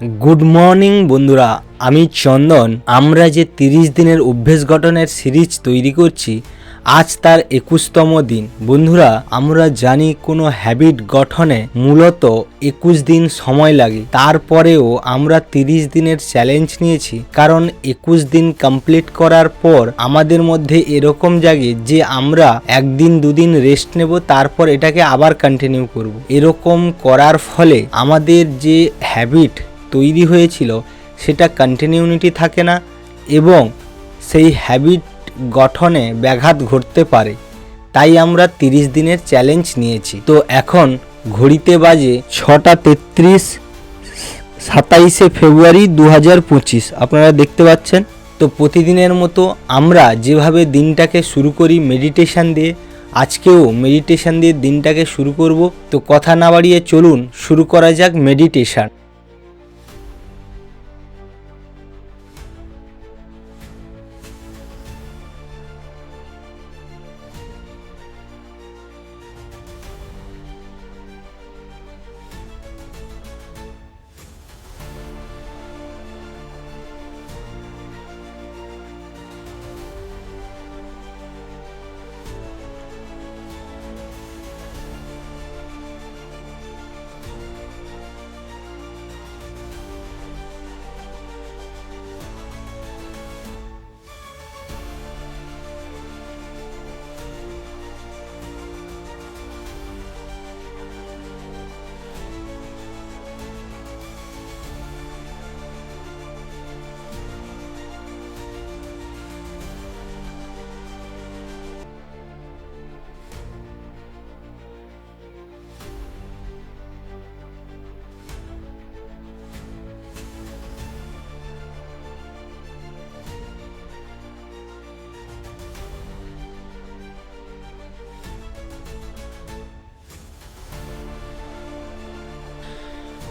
Good morning, বন্ধুরা। আমি চন্দন। আমরা যে তিরিশ দিনের অভ্যেস গঠনের সিরিজ তৈরি করছি, আজ তার একুশতম দিন। বন্ধুরা, আমরা জানি কোনো হ্যাবিট গঠনে মূলত একুশ দিন সময় লাগে। তারপরেও আমরা তিরিশ দিনের চ্যালেঞ্জ নিয়েছি। কারণ একুশ দিন কমপ্লিট করার পর আমাদের মধ্যে এরকম জাগে যে আমরা একদিন, দুদিন রেস্ট নেব, তারপর এটাকে আবার কন্টিনিউ করব। এরকম করার ফলে আমাদের যে হ্যাবিট তৈরি হয়েছিল, সেটা কন্টিনিউনিটি থাকে না এবং সেই হ্যাবিট গঠনে ব্যাঘাত ঘটতে পারে। তাই আমরা তিরিশ দিনের চ্যালেঞ্জ নিয়েছি। তো এখন ঘড়িতে বাজে ছটা তেত্রিশ, সাতাইশে ফেব্রুয়ারি দু হাজার পঁচিশ। আপনারা দেখতে পাচ্ছেন? তো প্রতিদিনের মতো আমরা যেভাবে দিনটাকে শুরু করি মেডিটেশান দিয়ে, আজকেও মেডিটেশান দিয়ে দিনটাকে শুরু করব। তো কথা না বাড়িয়ে চলুন, শুরু করা যাক মেডিটেশন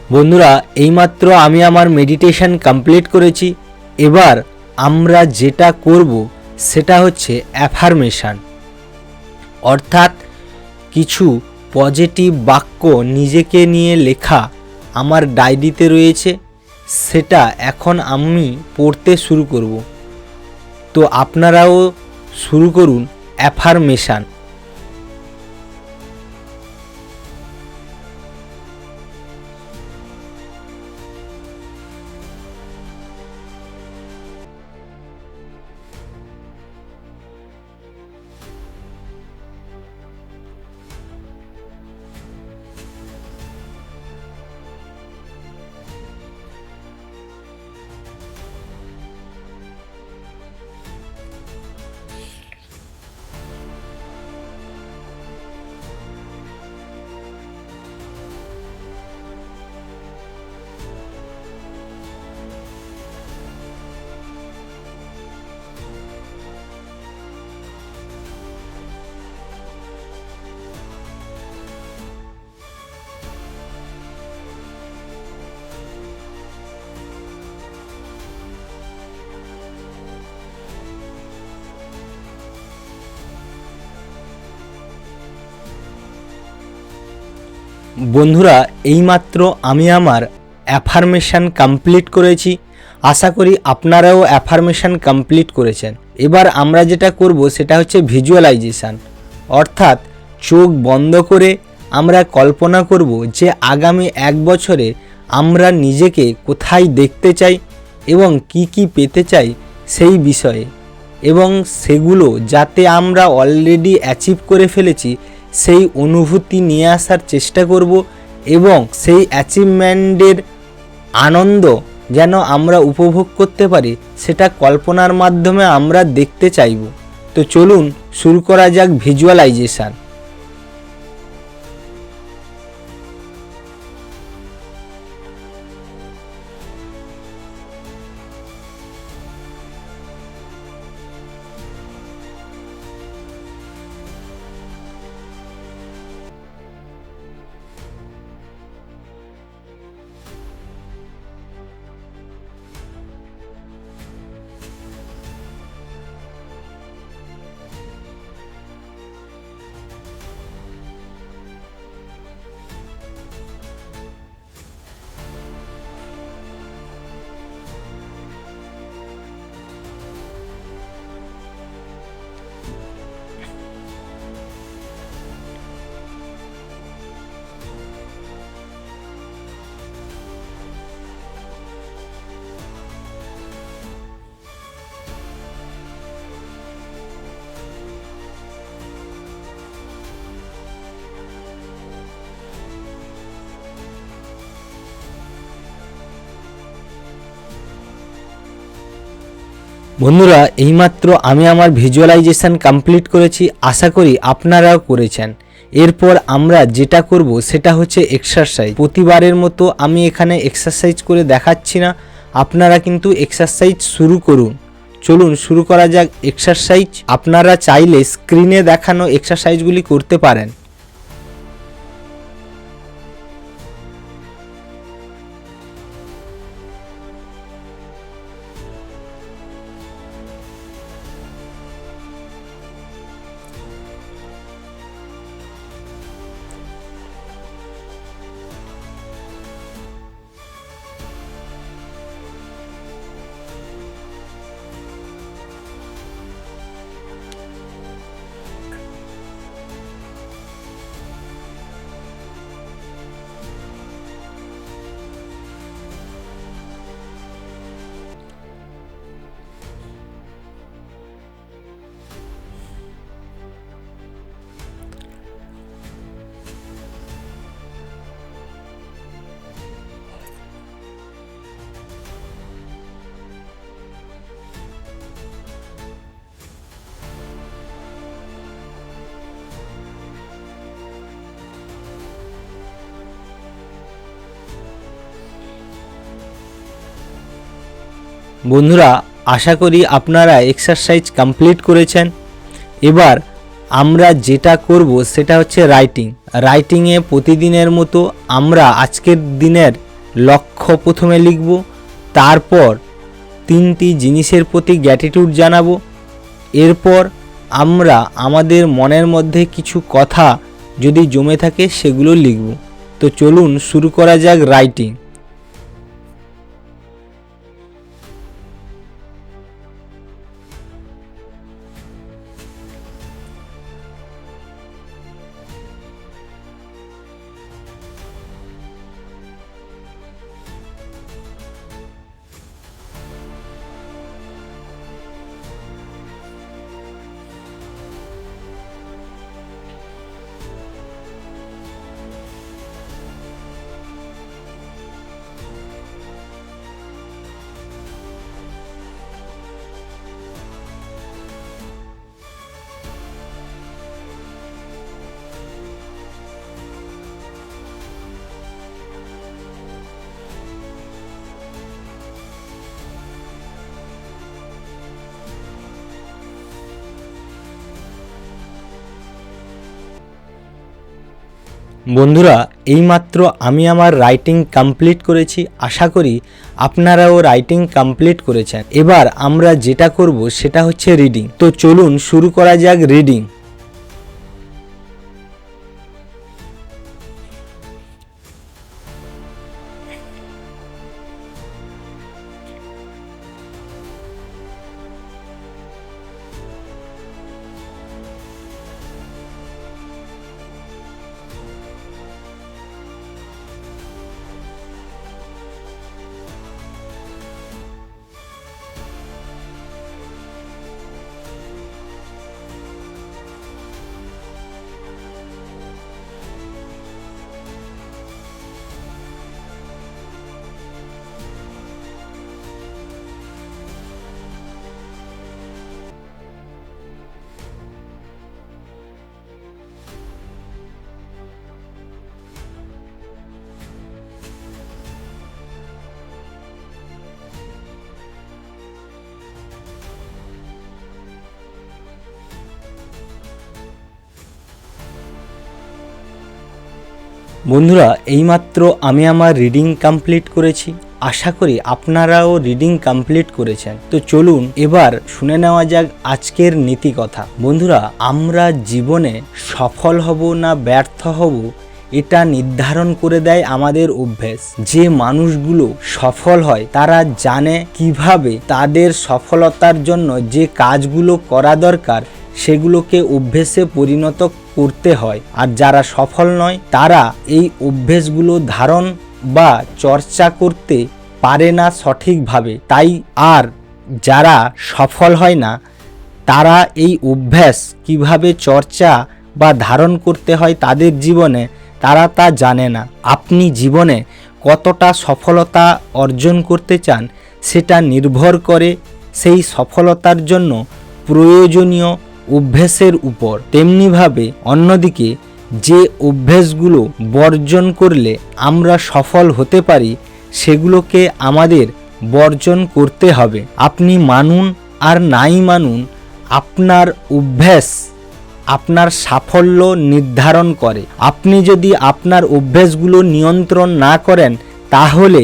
বন্ধুরা, এইমাত্র আমি আমার মেডিটেশন কমপ্লিট করেছি। এবার আমরা যেটা করব, সেটা হচ্ছে অ্যাফার্মেশন অর্থাৎ কিছু পজিটিভ বাক্য নিজেকে নিয়ে লেখা আমার ডায়েরিতে রয়েছে, সেটা এখন আমি পড়তে শুরু করব। তো আপনারাও শুরু করুন অ্যাফার্মেশন বন্ধুরা, এইমাত্র আমি আমার অ্যাফার্মেশন কমপ্লিট করেছি। আশা করি আপনারাও অ্যাফার্মেশন কমপ্লিট করেছেন। এবার আমরা যেটা করব, সেটা হচ্ছে ভিজুয়ালাইজেশান অর্থাৎ চোখ বন্ধ করে আমরা কল্পনা করব যে আগামী এক বছরে আমরা নিজেকে কোথায় দেখতে চাই এবং কি কি পেতে চাই সেই বিষয়ে। এবং সেগুলো যাতে আমরা অলরেডি অ্যাচিভ করে ফেলেছি সেই অনুভূতি নিয়ে আসার চেষ্টা করব এবং সেই অ্যাচিভমেন্টের আনন্দ যেন আমরা উপভোগ করতে পারি, সেটা কল্পনার মাধ্যমে আমরা দেখতে চাইব। তো চলুন, শুরু করা যাক ভিজুয়ালাইজেশান বন্ধুরা, এইমাত্র আমি আমার ভিজুয়ালাইজেশন কমপ্লিট করেছি, আশা করি আপনারাও করেছেন। এরপর আমরা যেটা করব, সেটা হচ্ছে এক্সারসাইজ প্রতিবারের মতো আমি এখানে এক্সারসাইজ করে দেখাচ্ছি না, আপনারা কিন্তু এক্সারসাইজ শুরু করুন। চলুন, শুরু করা যাক এক্সারসাইজ আপনারা চাইলে স্ক্রিনে দেখানো এক্সারসাইজগুলি করতে পারেন। বন্ধুরা, আশা করি আপনারা এক্সারসাইজ কমপ্লিট করেছেন। এবার আমরা যেটা করব সেটা হচ্ছে রাইটিং রাইটিংয়ে প্রতিদিনের মতো আমরা আজকের দিনের লক্ষ্য প্রথমে লিখব, তারপর তিনটি জিনিসের প্রতি গ্যাটিটিউড জানাব, এরপর আমরা আমাদের মনের মধ্যে কিছু কথা যদি জমে থাকে সেগুলো লিখব। তো চলুন শুরু করা যাক রাইটিং বন্ধুরা, এইমাত্র আমি আমার রাইটিং কমপ্লিট করেছি। আশা করি আপনারাও রাইটিং কমপ্লিট করেছেন। এবার আমরা যেটা করব, সেটা হচ্ছে রিডিং তো চলুন শুরু করা যাক রিডিং বন্ধুরা, এইমাত্র আমি আমার রিডিং কমপ্লিট করেছি। আশা করি আপনারাও রিডিং কমপ্লিট করেছেন। তো চলুন, এবার শুনে নেওয়া যাক আজকের নীতি কথা বন্ধুরা, আমরা জীবনে সফল হব না ব্যর্থ হব, এটা নির্ধারণ করে দেয় আমাদের অভ্যেস। যে মানুষগুলো সফল হয়, তারা জানে কীভাবে তাদের সফলতার জন্য যে কাজগুলো করা দরকার সেগুলোকে অভ্যেসে পরিণত করতে হয়। আর যারা সফল নয়, তারা এই অভ্যেসগুলো ধারণ বা চর্চা করতে পারে না সঠিকভাবে। তাই আর যারা সফল হয় না, তারা এই অভ্যাস কীভাবে চর্চা বা ধারণ করতে হয় তাদের জীবনে, তারা তা জানে না। আপনি জীবনে কতটা সফলতা অর্জন করতে চান, সেটা নির্ভর করে সেই সফলতার জন্য প্রয়োজনীয় অভ্যেসের উপর, তেমনিভাবে অন্যদিকে যে অভ্যেসগুলো বর্জন করলে আমরা সফল হতে পারি, সেগুলোকে আমাদের বর্জন করতে হবে। আপনি মানুন আর নাই মানুন, আপনার অভ্যেস আপনার সাফল্য নির্ধারণ করে। আপনি যদি আপনার অভ্যেসগুলো নিয়ন্ত্রণ না করেন, তাহলে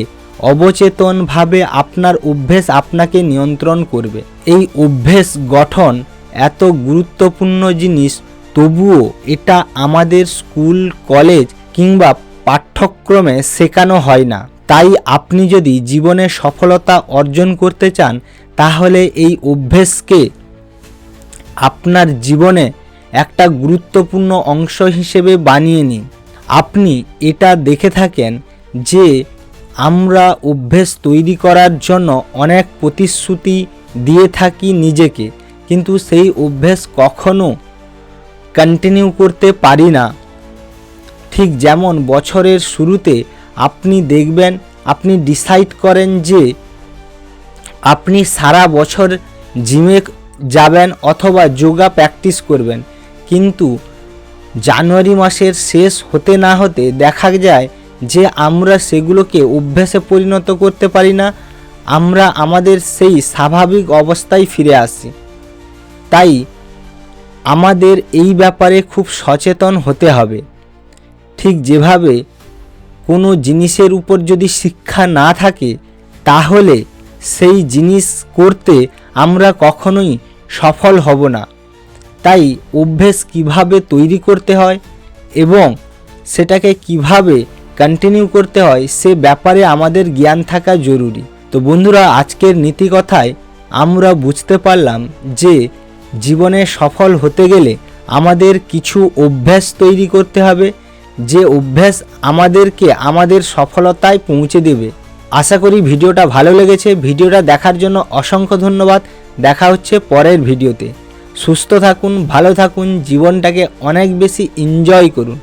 অবচেতনভাবে আপনার অভ্যেস আপনাকে নিয়ন্ত্রণ করবে। এই অভ্যেস গঠন এত গুরুত্বপূর্ণ জিনিস, তবুও এটা আমাদের স্কুল, কলেজ কিংবা পাঠ্যক্রমে শেখানো হয় না। তাই আপনি যদি জীবনে সফলতা অর্জন করতে চান, তাহলে এই অভ্যেসকে আপনার জীবনে একটা গুরুত্বপূর্ণ অংশ হিসেবে বানিয়ে নিন। আপনি এটা দেখে থাকেন যে আমরা অভ্যেস তৈরি করার জন্য অনেক প্রতিশ্রুতি দিয়ে থাকি নিজেকে। কিন্তু সেই অভ্যেস কখনো কন্টিনিউ করতে পারি না। ঠিক যেমন বছরের শুরুতে আপনি দেখবেন, আপনি ডিসাইড করেন যে আপনি সারা বছর জিমে যাবেন অথবা যোগা প্র্যাকটিস করবেন। কিন্তু জানুয়ারি মাসের শেষ হতে না হতে দেখা যায় যে আমরা সেগুলোকে অভ্যাসে পরিণত করতে পারি না। আমরা আমাদের সেই স্বাভাবিক অবস্থায় ফিরে আসি। তাই আমাদের এই ব্যাপারে খুব সচেতন হতে হবে। ঠিক যেভাবে কোনো জিনিসের উপর যদি শিক্ষা না থাকে, তাহলে সেই জিনিস করতে আমরা কখনোই সফল হব না। তাই অভ্যেস কীভাবে তৈরি করতে হয় এবং সেটাকে কীভাবে কন্টিনিউ করতে হয়, সে ব্যাপারে আমাদের জ্ঞান থাকা জরুরি। তো বন্ধুরা, আজকের নীতি কথায় আমরা বুঝতে পারলাম যে জীবনে সফল হতে গেলে আমাদের কিছু অভ্যাস তৈরি করতে হবে। যে অভ্যাস আমাদেরকে আমাদের সফলতায় পৌঁছে দেবে। আশা করি ভিডিওটা ভালো লেগেছে। ভিডিওটা দেখার জন্য অসংখ্য ধন্যবাদ। দেখা হচ্ছে পরের ভিডিওতে। সুস্থ থাকুন, ভালো থাকুন, জীবনটাকে অনেক বেশি এনজয় করুন।